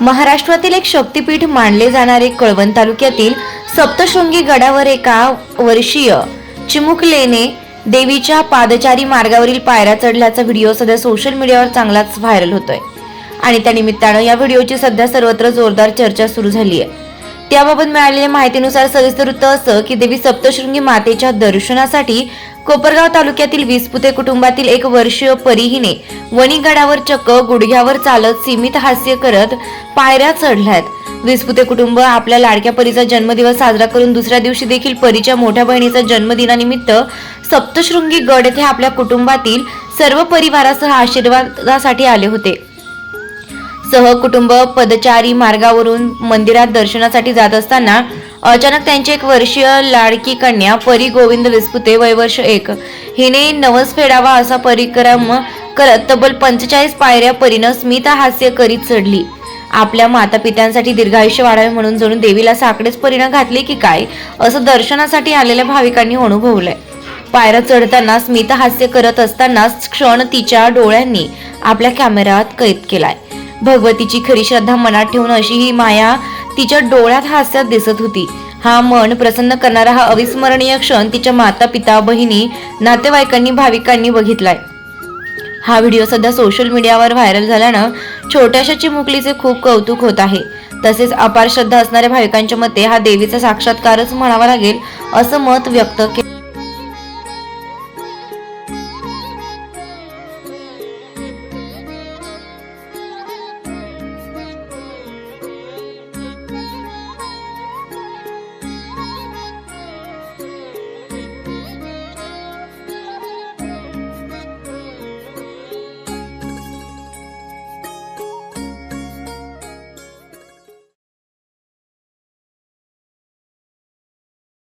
महाराष्ट्रातील एक शक्तिपीठ मानले जाणारे कळवण तालुक्यातील सप्तशृंगी गडावर एका वर्षीय चिमुकलेने देवीच्या पादचारी मार्गावरील पायऱ्या चढल्याचा व्हिडिओ सध्या सोशल मीडियावर चांगलाच व्हायरल होतोय. आणि त्या निमित्तानं या व्हिडिओची सध्या सर्वत्र जोरदार चर्चा सुरू झाली आहे त्याबाबत मिळालेल्या माहितीनुसार सविस्तर वृत्त असं की देवी सप्तशृंगी मातेच्या दर्शनासाठी कोपरगाव तालुक्यातील विसपुते कुटुंबातील एक वर्षीय परी हिने वणीगडावर चक्क गुडघ्यावर चालत सीमित हास्य करत पायऱ्या चढल्यात. विसपुते कुटुंब आपल्या लाडक्या परीचा जन्मदिवस साजरा करून दुसऱ्या दिवशी देखील परीच्या मोठ्या बहिणीचा जन्मदिनानिमित्त सप्तशृंगी गड येथे आपल्या कुटुंबातील सर्व परिवारासह आशीर्वादासाठी आले होते. सहकुटुंब पदचारी मार्गावरून मंदिरात दर्शनासाठी जात असताना अचानक त्यांची एक वर्षीय लाडकी कन्या परी गोविंद विस्पुते वय वर्ष एक. हिने नवस फेडावा असा परिक्रम करत तब्बल पंचेचाळीस पायऱ्या परीनं स्मित हास्य करीत चढली. आपल्या माता पित्यांसाठी दीर्घायुष्य वाढावे म्हणून जणू देवीला साकडेच परिणाम घातले की काय असं दर्शनासाठी आलेल्या भाविकांनी अनुभवलंय. पायऱ्या चढताना स्मित हास्य करत असतानाच क्षण तिच्या डोळ्यांनी आपल्या कॅमेऱ्यात कैद केलाय. भगवतीची खरी श्रद्धा मनात ठेवून अशी ही माया तिच्या डोळ्यात हास्यात दिसत होती. हा मन प्रसन्न करणारा हा अविस्मरणीय क्षण तिच्या माता पिता बहिणी नातेवाईकांनी भाविकांनी बघितलाय. हा व्हिडिओ सध्या सोशल मीडियावर व्हायरल झाल्यानं छोट्याशा चिमुकलीचे खूप कौतुक होत आहे. तसेच अपार श्रद्धा असणाऱ्या भाविकांच्या मते हा देवीचा साक्षात्कारच म्हणावा लागेल असं मत व्यक्त केलं